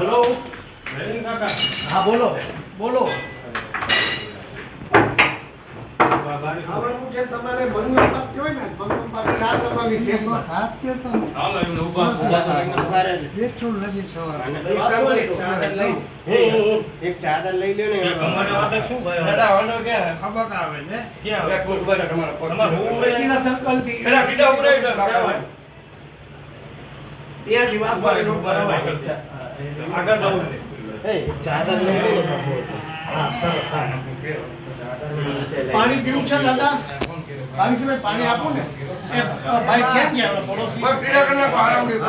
Hello કાકા. હા બોલો બોલો આવવાનું છે તમારે પાક ને પાક ચાર. હાલો, એમને. ઊભા રહે ને. એક ચાદર લઈ લ્યો ને વાત શું ભાઈ? દાદા ક્યાં ખબર આવે છે ક્યાં? બે કોટ બાજુ તમારા પગ તમારે હું રેતીના સર્કલથી પેલા બીજા ઉપડે કાકા. ત્યાંથી વાસવાડીનો ઉપર અવાય. આગળ જવું. પાણી પીવું છે દાદા? ભાવીશભાઈ પાણી આપો ને. ભાઈ ક્યાં ગયા? પડોશી. પાણી.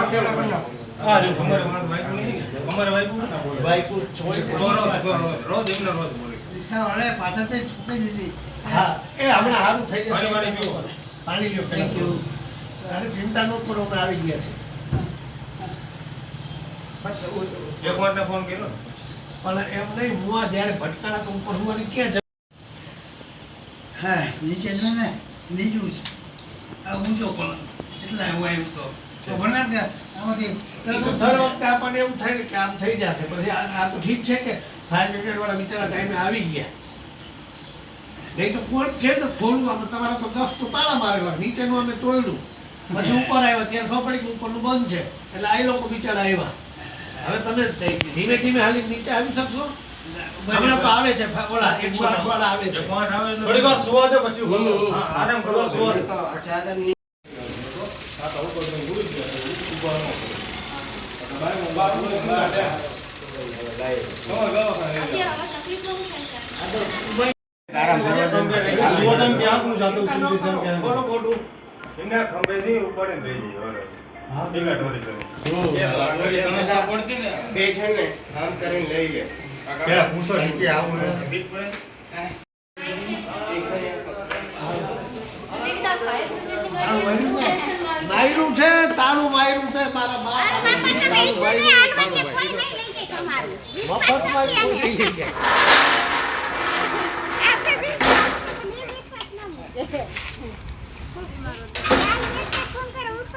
ચિંતા ન કરો અમે આવી ગયા છે બસ ઉ- એક વારને ફોન કર્યો પણ એમ નહીં હું આ જ્યારે ભટકાણા તો ઉપર હું ક્યાં હા નીચે ને નીચું છે. આ ઊંચો પણ એટલે હું આવ્યો તો. તો ભલે આમાંથી દર વખતે આપણને એવું થાય ને કે આમ થઈ જશે. પછી આ આ તો ઠીક છે કે ફાયર બ્રિગેડ વાળા બિચારા ટાઈમે આવી ગયા. નહીં તો ફોન કે તો ખોલું આમાં તમારા તો દસ તો તાળા મારેલા નીચેનું અમે તોડ્યું પછી ઉપર આવ્યા ત્યાં ખબર પડી કે ઉપરનું બંધ છે. એટલે આ લોકો બિચારા આવ્યા. હવે તમે ધીમે ધીમે હાલી નીચે આવી શકશો? હમણાં તો આવે છે ઓલા એક વાળા આવે છે. એક વાર આવે એટલે- થોડીક વાર સુવા દે પછી આરામ કરવા સુવા દે. ચાદરની હા. આરામ કરવા જાતું એમને ખંભે થી બે છે ને આમ કરીને લઈ લે. પેલા પૂછો નીચે આવું? માયરું છે તારું માયરું છે મારા બાપ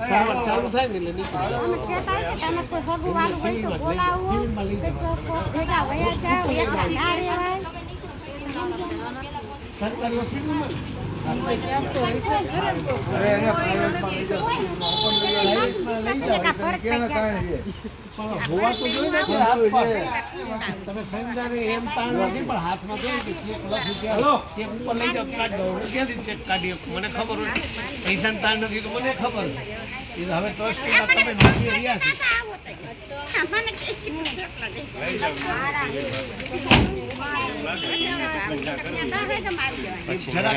સારવાર ચાલુ થાય ને એટલે નીકળી સરકારી હોસ્પિટલમાં પ્રાઇવેટમાં લઈ જાઓ પણ હોય તો જોઈએ. ના કે સરકારી પર. તમે સમજાને એમ તાણ નથી પણ હાથમાં લઈ જાઓ ક્યાંથી ચેક મને ખબર હોય પૈસા તાણ નથી તો મને ખબર હવે ટ્રસ્ટીમાં તમે જરા